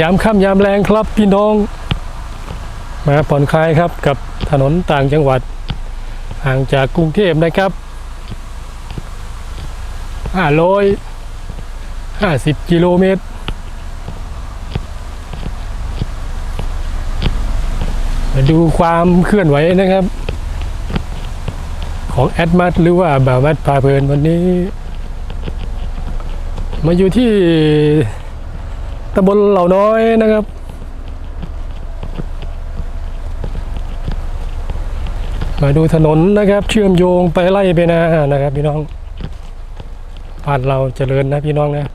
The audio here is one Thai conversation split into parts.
ยามค่ำยามแรงครับพี่น้อง มาผ่อนคลายครับกับถนนต่างจังหวัด ห่างจากกรุงเทพนะครับ550กิโลเมตร มาดูความเคลื่อนไหวนะครับ ของแอดมัดหรือว่าบาวัดพาเพลินวันนี้ มาอยู่ที่ ตำบลเหล่าน้อยนะครับ มาดูถนนนะครับ เชื่อมโยงไปไล่ไปนานะครับ พี่น้องบ้านเราเจริญนะพี่น้องนะ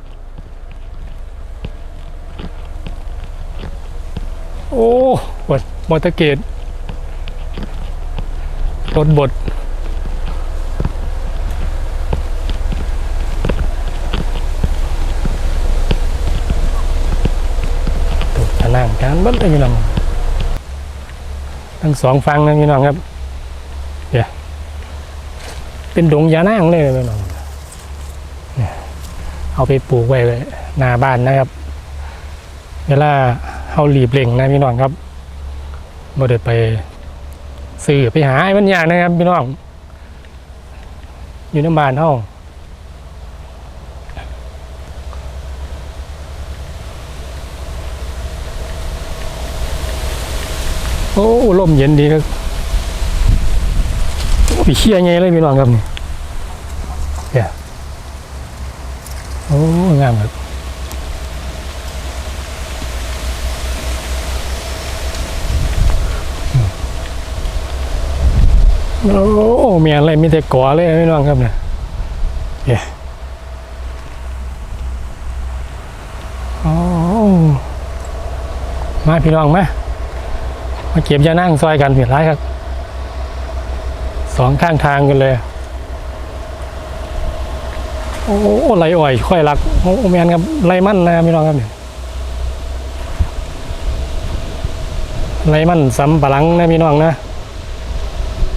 โอ้บดมอเตอร์เกตรถบดถูกจะ นั่งกันบัดเลยพี่น้องทั้งสองฟังนะพี่น้องครับเดี๋ยวเป็นดงยานั่งเลยพี่น้องเนี่ยเอาไปปลูกไว้หน้าบ้านนะครับ เวลาเฮาหลีบเล่งนะพี่น้องครับบ่ได้ไปซื้อไปหาไอ้มันยากนะครับพี่น้องอยู่ในบ้านเฮา โอ้ลมเย็นดีครับโอ้เชี่ยไงเลยพี่น้องครับนี่เดี๋ยโอ้งามครับโอ้เมียอะไรมีแต่ก่อเลยพี่น้องครับเนี่ยเย้โอ้มาพี่น้องมา มาเก็บยานั่งซอยกันเพียร้ายครับสองข้างทางกันเลย โอ้ไหลอ่อยค่อยรักโอ้เมียนครับไหลมั่นนะพี่น้องครับเนี่ยไหลมั่นสำปะหลังนะพี่น้องนะ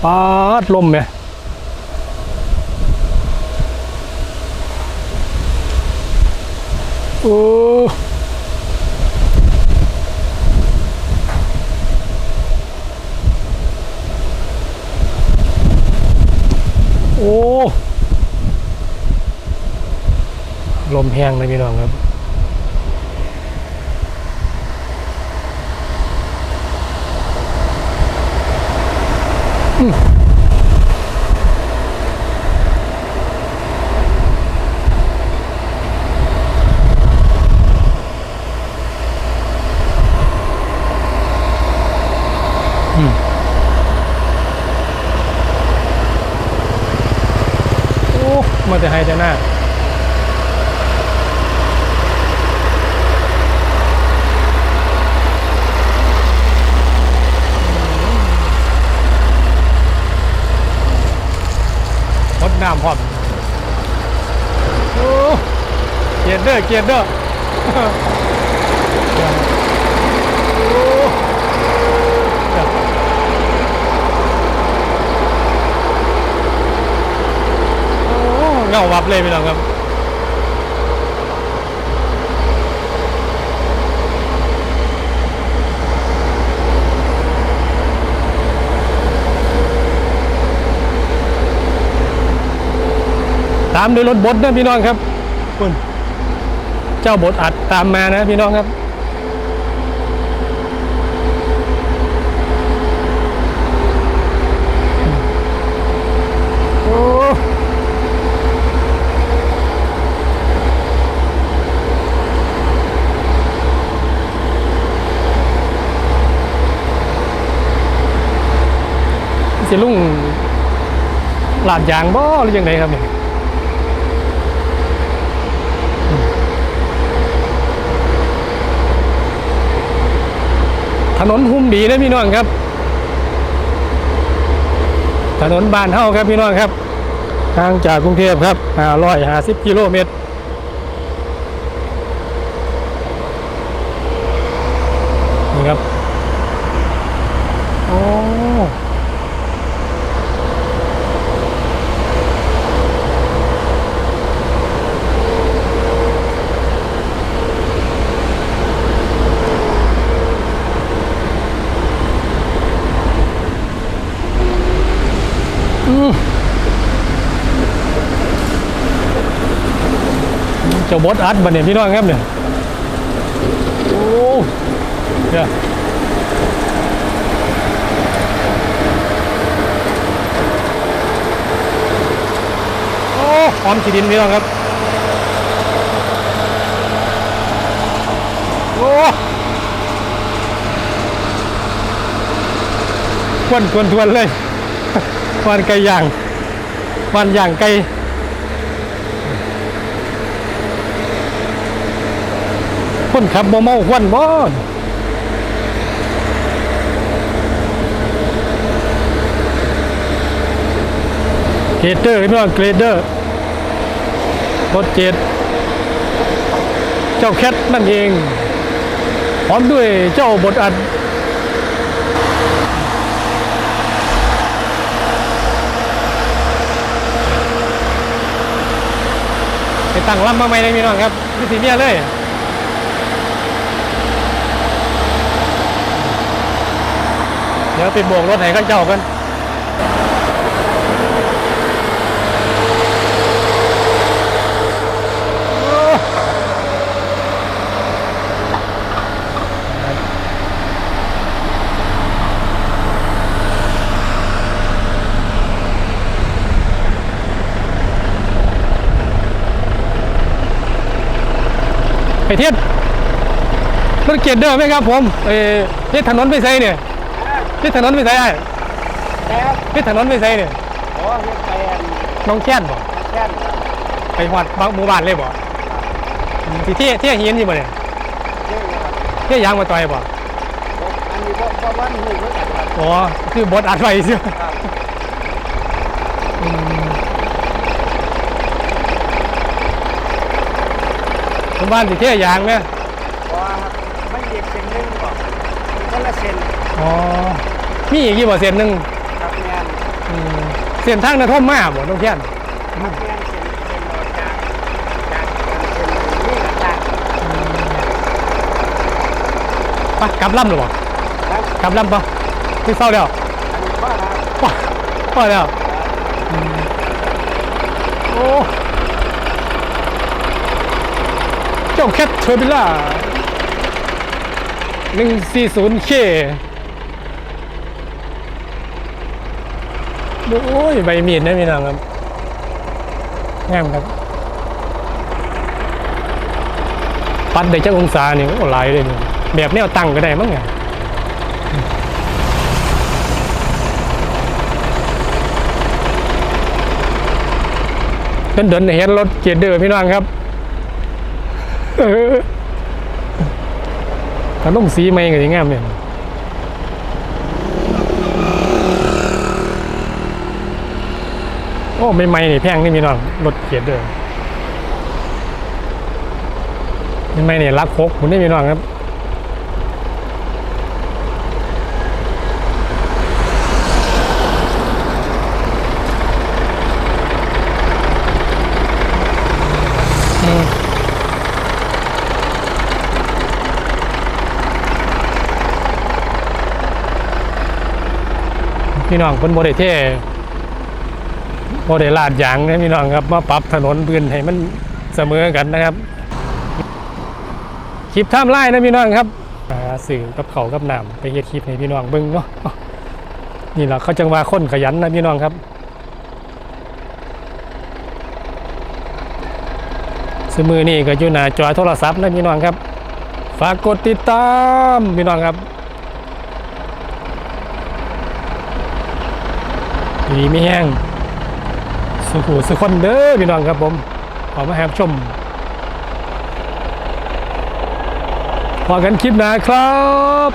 ปาดลมเนี่ยโอ้โอ้ลม แห้งเลยพี่น้องครับโอ้มาแต่ไฮแต่หน้า น้ำพร้อมโอ้เกียร์เด้อเกียร์เด้อโอ้โอ้เงาวับเลยพี่น้องครับ ตามด้วยรถบดนะพี่น้องครับคุณเจ้าบดอัดตามมานะพี่น้องครับ โอ้สิลุงหลาดยางบ่หรือยังไงครับเนี่ย ถนนหุ้มดีนะพี่น้องครับ ถนนบานเท่าครับพี่น้องครับทางจากกรุงเทพครับ550กิโลเมตร จ้าบดอัดบันเนี่ยพี่น้องครับเนี่ยโอ้เนี่ยโอ้หอมขีดินพี่น้องครับโอ้ควนควนทวนเลยควันไก่ย่างควันย่างไก่ คนขับบ่เมาควันบ่เกรเดอร์พี่น้องเกรเดอร์รถเจ็ดเจ้าแคทนั่นเองพร้อมด้วยเจ้าบทอัดไปตั้งลำมาใหม่เลยพี่น้องครับพี่สีเนี่ยเลย เดี๋ยวไปโบกรถไหนก็เจ้ากันไปเทียบรถเกียร์เดิมไหมครับผมเอ้ที่ถนนไปไซเนี่ย ที่ถนนไปไซไอ้แล้วที่ถนนไปไซเนี่ยโอ้เฮ็ดไปอันน้องแค้นบ่แค่นไปหอดบางหมู่บ้านเลยบ่ที่เที่ยเที่ยหินอยู่บ่เนี่ยเยอะเลยครับเที่ยยางมาต่อยบ่อันนี้ก็ก็วันหูเหมือนกันครับอ๋อคือบดอัดไว้ซิครับหมู่บ้านที่เที่ยยางเนี่ยเพราะว่าไม่เด็กเส้นหนึงก่อนคนละเส้นอ๋อ มีอีกกี่บ่เส้นหนึงครับแม่นอืมเส้นทางนท่มมาบ่น้องแค้นครับแม่นเส้นเส้นออกจากจากเส้นนี่ก็จากไปกลับลำหรือบ่ครับกลับลำปะที่เศร้าแล้วอันนี้ก็ครับว้าพอแล้วอืมโอ้เจ้าแคทเทอร์บิล่าหนึ่งสี่ศูนย์เค โอ้ยใบมีดนะพี่น้องครับงามครับปัดได้จักองศานี่โอ้หลายเลยนี่แบบแนวตั้งก็ได้มั้งไงเดินเดินๆเห็นรถเกียร์เดือพี่น้องครับเออถ้าลงสีไม่ก็จะงามเนี่ย โอ้ไม่ไม่นี่แพงนี่พี่น้องรถเกียร์เดือไม่ไม่เนี่ยรักคกคุณนี่พี่น้องครับมพี่น้องคนโมเดเท่ โมเดลาดยางนะพี่น้องครับมาปรับถนนพื้นให้มันเสมอกันนะครับคลิปท่ามไล่นะพี่น้องครับสื่อกับเขากับน้ำไปเฮ็ดคลิปให้พี่น้องเบิ่งเนาะนี่แหละเขาจังว่าคนขยันนะพี่น้องครับ สมือนี่ก็อยู่หน้าจอโทรศัพท์นะพี่น้องครับ ฝากกดติดตามพี่น้องครับดีไม่แห้ง สุขุสุคนเด้อพี่น้องครับผม ขอมาแฮบชมพอกันคลิปหน้าครับ